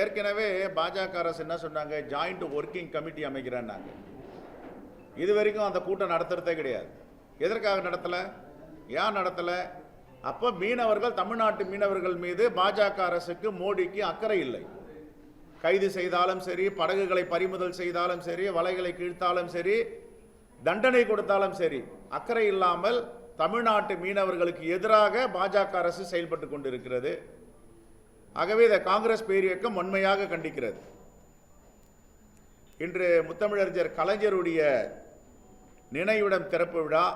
ஏற்கனவே பாஜக அரசு என்ன சொன்னாங்க? ஜாயிண்ட் ஒர்க்கிங் கமிட்டி அமைக்கிறேன்னாங்க. இது வரைக்கும் அந்த கூட்டம் நடத்துறதே கிடையாது. எதற்காக நடத்தலை? ஏன் நடத்தலை? அப்போ மீனவர்கள் தமிழ்நாட்டு மீனவர்கள் மீது பாஜக அரசுக்கு மோடிக்கு அக்கறை இல்லை. கைது செய்தாலும் சரி படகுகளை பறிமுதல் செய்தாலும் சரி வலைகளை கீழ்த்தாலும் சரி தண்டனை கொடுத்தாலும் சரி அக்கறை இல்லாமல் தமிழ்நாட்டு மீனவர்களுக்கு எதிராக பாஜக அரசு செயல்பட்டு கொண்டிருக்கிறது. ஆகவே இதை காங்கிரஸ் பேரியக்கம் வன்மையாக கண்டிக்கிறது. இன்று முத்தமிழறிஞர் கலைஞருடைய நினைவிடம் திறப்பு விழா.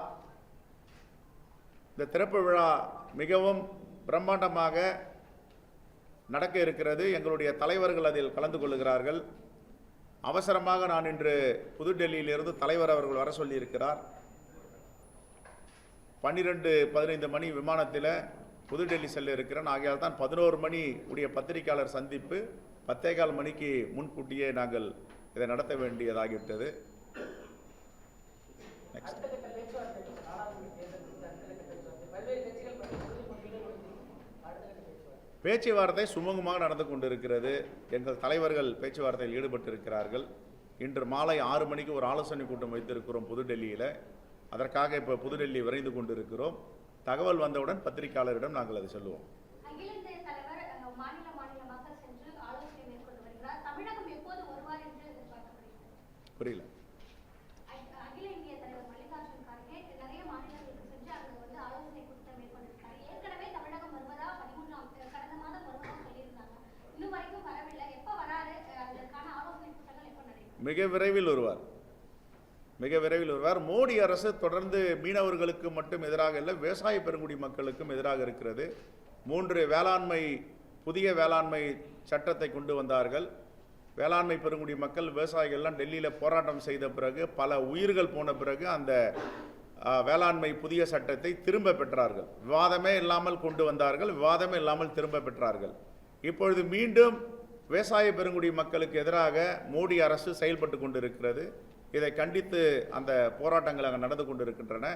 இந்த திறப்பு விழா மிகவும் பிரம்மாண்டமாக நடக்க இருக்கிறது. எங்களுடைய தலைவர்கள் அதில் கலந்து கொள்ளுகிறார்கள். அவசரமாக நான் இன்று புதுடெல்லியிலிருந்து தலைவர் அவர்கள் வர சொல்லியிருக்கிறார். பன்னிரெண்டு பதினைந்து மணி விமானத்தில் புதுடெல்லி செல்ல இருக்கிறேன். ஆகையால் தான் பதினோரு மணி உடைய பத்திரிகையாளர் சந்திப்பு பத்தேகால் மணிக்கு முன்கூட்டியே நாங்கள் இதை நடத்த வேண்டியதாகிவிட்டது. நெக்ஸ்ட் பேச்சுவார்த்தை பேச்சுவார்த்தை சுமூகமாக நடந்து கொண்டிருக்கிறது எங்கள் தலைவர்கள் பேச்சுவார்த்தையில் ஈடுபட்டிருக்கிறார்கள். இன்று மாலை ஆறு மணிக்கு ஒரு ஆலோசனை கூட்டம் வைத்திருக்கிறோம் புதுடெல்லியில். அதற்காக இப்போ புதுடெல்லி விரைந்து கொண்டிருக்கிறோம். தகவல் வந்தவுடன் பத்திரிகையாளரிடம் நாங்கள் அதை சொல்லுவோம். புரியல. மிக விரைவில் வருவார். மிக விரைவில் வருவார். மோடி அரசு தொடர்ந்து மீனவர்களுக்கு மட்டும் எதிராக இல்லை விவசாய பெருங்குடி மக்களுக்கும் எதிராக இருக்கிறது. மூன்று வேளாண்மை புதிய வேளாண்மை சட்டத்தை கொண்டு வந்தார்கள். வேளாண்மை பெருங்குடி மக்கள் விவசாயிகள்லாம் டெல்லியில் போராட்டம் செய்த பிறகு பல உயிர்கள் போன பிறகு அந்த வேளாண்மை புதிய சட்டத்தை திரும்ப பெற்றார்கள். விவாதமே இல்லாமல் கொண்டு வந்தார்கள் விவாதமே இல்லாமல் திரும்ப பெற்றார்கள். இப்பொழுது மீண்டும் விவசாய பெருங்குடி மக்களுக்கு எதிராக மோடி அரசு செயல்பட்டு கொண்டிருக்கிறது. இதை கண்டித்து அந்த போராட்டங்கள் அங்கே நடந்து கொண்டு இருக்கின்றன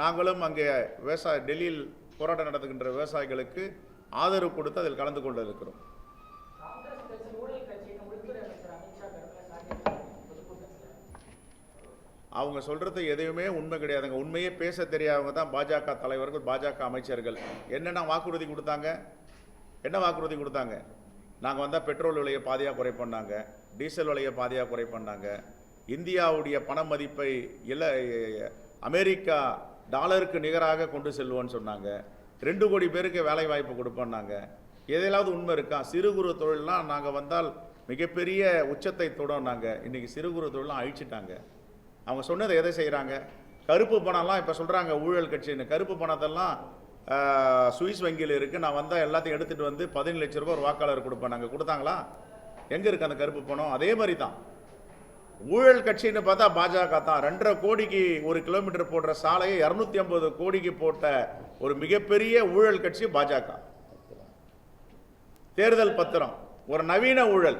நாங்களும் அங்கே விவசாய டெல்லியில் போராட்டம் நடத்துகின்ற விவசாயிகளுக்கு ஆதரவு கொடுத்து அதில் கலந்து கொண்டிருக்கிறோம். இருக்கிறோம் அவங்க சொல்கிறது எதுவுமே உண்மை கிடையாதுங்க. உண்மையே பேச தெரியாதவங்க தான் பாஜக தலைவர்கள் பாஜக அமைச்சர்கள். என்னென்ன வாக்குறுதி கொடுத்தாங்க? என்ன வாக்குறுதி கொடுத்தாங்க? நாங்கள் வந்தால் பெட்ரோல் விலையை பாதியாக குறை பண்ணாங்க டீசல் விலையை பாதியாக குறை பண்ணாங்க இந்தியாவுடைய பண மதிப்பை இல்லை அமெரிக்கா டாலருக்கு நிகராக கொண்டு செல்வோன்னு சொன்னாங்க. ரெண்டு கோடி பேருக்கு வேலை வாய்ப்பு கொடுப்போம்னாங்க எதையாவது உண்மை இருக்கா? சிறு குறு தொழில்லாம் நாங்கள் வந்தால் மிகப்பெரிய உச்சத்தை தொடும் நாங்கள் இன்றைக்கி சிறு குறு தொழிலாம் அழிச்சிட்டாங்க. அவங்க சொன்னதை எதை செய்கிறாங்க கருப்பு பணம்லாம் இப்போ சொல்கிறாங்க ஊழல் கட்சின்னு. கருப்பு பணத்தெல்லாம் சுவிஸ் வங்கியில் இருக்குது நான் வந்தால் எல்லாத்தையும் எடுத்துகிட்டு வந்து பதினேழு லட்ச ரூபா ஒரு வாக்காளர் கொடுப்பேன். நாங்கள் கொடுத்தாங்களா? எங்கே இருக்குது அந்த கருப்பு பணம்? அதே மாதிரி தான். ஊழல் கட்சின்னு பார்த்தா பாஜக தான். ரெண்டரை கோடிக்கு ஒரு கிலோமீட்டர் போடுற சாலையை இரநூத்தி ஐம்பது கோடிக்கு போட்ட ஒரு மிகப்பெரிய ஊழல் கட்சி பாஜக. தேர்தல் பத்திரம். ஒரு நவீன ஊழல்.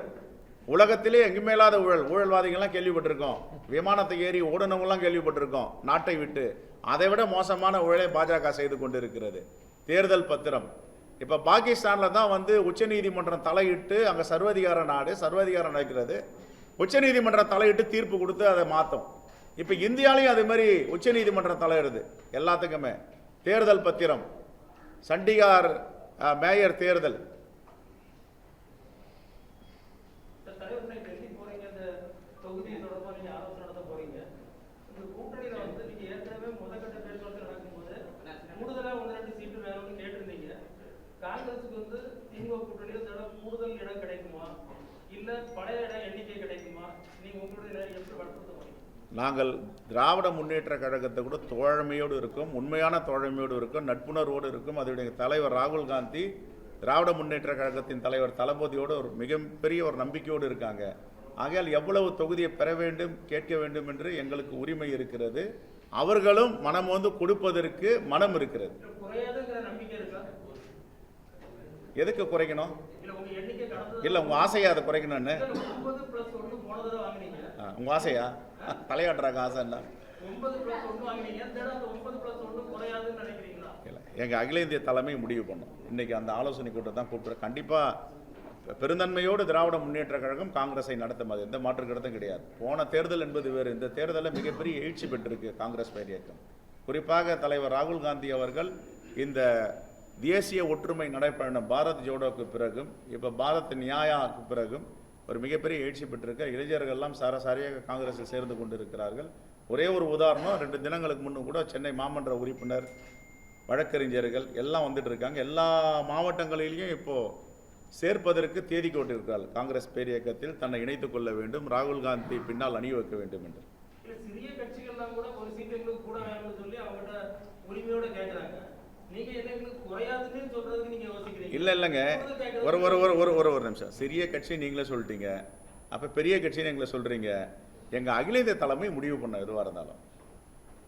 உலகத்திலே எங்குமே இல்லாத ஊழல்? ஊழல்வாதிகள்லாம் கேள்விப்பட்டிருக்கோம். விமானத்தை ஏறி ஓடுனவங்களாம் கேள்விப்பட்டிருக்கோம். நாட்டை விட்டு. அதை விட மோசமான ஊழலை பாஜக செய்து கொண்டிருக்கிறது. தேர்தல் பத்திரம். இப்போ பாகிஸ்தானில் தான் வந்து உச்சநீதிமன்றம் தலையிட்டு அங்கே சர்வதிகார நாடு சர்வதிகாரம் நடக்கிறது. உச்சநீதிமன்றம் தலையிட்டு தீர்ப்பு கொடுத்து அதை மாற்றும் இப்போ இந்தியாலையும் அதே மாதிரி உச்சநீதிமன்றம் தலையிடுது எல்லாத்துக்குமே. தேர்தல் பத்திரம். சண்டிகார் மேயர் தேர்தல். காங்கிரஸுக்கு வந்து திமுக கூட்டணியில் கூடுதல் இடம் கிடைக்குமா? இல்ல பழைய இடம் எண்ணிக்கை கிடைக்குமா? நீங்க உங்களுடைய இடம் எப்படி வற்புறுத்த போறீங்க நாங்கள் திராவிட முன்னேற்ற கழகத்தை கூட தோழமையோடு இருக்கும் உண்மையான தோழமையோடு இருக்கும் நட்புணர்வோடு இருக்கும். அதனுடைய தலைவர் ராகுல் காந்தி திராவிட முன்னேற்ற கழகத்தின் தலைவர் தளபதியோடு ஒரு மிகப்பெரிய ஒரு நம்பிக்கையோடு இருக்காங்க. ஆகையால் எவ்வளவு தொகுதியை பெற வேண்டும் கேட்க வேண்டும் என்று எங்களுக்கு உரிமை இருக்கிறது. அவர்களும் மனம் வந்து கொடுப்பதற்கு மனம் இருக்கிறது இல்ல குறையாதுங்கிற நம்பிக்கை இருக்கா எதுக்கு குறைக்கணும்? இல்ல இல்லை உங்கள் ஆசையா அதை குறைக்கணும்னு. ஒன்பது பிளஸ் ஒன்று போன தடவை வாங்குனீங்க. ஆ, உங்க ஆசையா? தலையாட்டுறாங்க ஆசை நினைக்கிறீங்களா? இல்லை எங்கள் அகில இந்திய தலைமை முடிவு பண்ணும். இன்றைக்கி அந்த ஆலோசனை கூட்டம் தான் கூப்பிட்றேன் கண்டிப்பாக பெருந்தன்மையோடு திராவிட முன்னேற்ற கழகம் காங்கிரஸை நடத்தும். அது எந்த மாற்று கருத்தும் கிடையாது. போன தேர்தல் என்பது வேறு. இந்த தேர்தலில் மிகப்பெரிய எழுச்சி பெற்றிருக்கு காங்கிரஸ் பேர் இயக்கம். குறிப்பாக தலைவர் ராகுல் காந்தி அவர்கள் இந்த தேசிய ஒற்றுமை நடைபயணம் பாரத் ஜோடோக்கு பிறகும் இப்போ பாரத் நியாயாவுக்கு பிறகும் ஒரு மிகப்பெரிய எழுச்சி பெற்றிருக்க இளைஞர்கள் எல்லாம் காங்கிரஸில் சேர்ந்து கொண்டிருக்கிறார்கள். ஒரே ஒரு உதாரணம் ரெண்டு தினங்களுக்கு முன்னும் கூட சென்னை மாமன்ற உறுப்பினர் வழக்கறிஞர்கள் எல்லாம் வந்துட்டு இருக்காங்க. எல்லா மாவட்டங்களிலையும் இப்போது சேர்ப்பதற்கு தேதி கொண்டிருக்கிறார்கள் காங்கிரஸ் பேரியக்கத்தில் தன்னை இணைத்துக் கொள்ள வேண்டும் ராகுல் காந்தி பின்னால் அணி வைக்க வேண்டும் என்று. சிறிய கட்சிகள்லாம் கூட ஒரு சீட்டுகளுக்கு கூட சொல்லி அவங்களோட உரிமையோட கேட்கறாங்க நீங்க என்ன எங்களுக்கு குறையாதுன்னு சொல்றதுக்கு நீங்க யோசிக்கிறீங்க இல்லை இல்லைங்க. ஒரு ஒரு ஒரு ஒரு ஒரு ஒரு நிமிஷம். சிறிய கட்சி நீங்களே சொல்லிட்டீங்க. அப்போ பெரிய கட்சின்னு எங்களை சொல்கிறீங்க எங்கள் அகில இந்திய தலைமை முடிவு பண்ண எதுவாக இருந்தாலும்.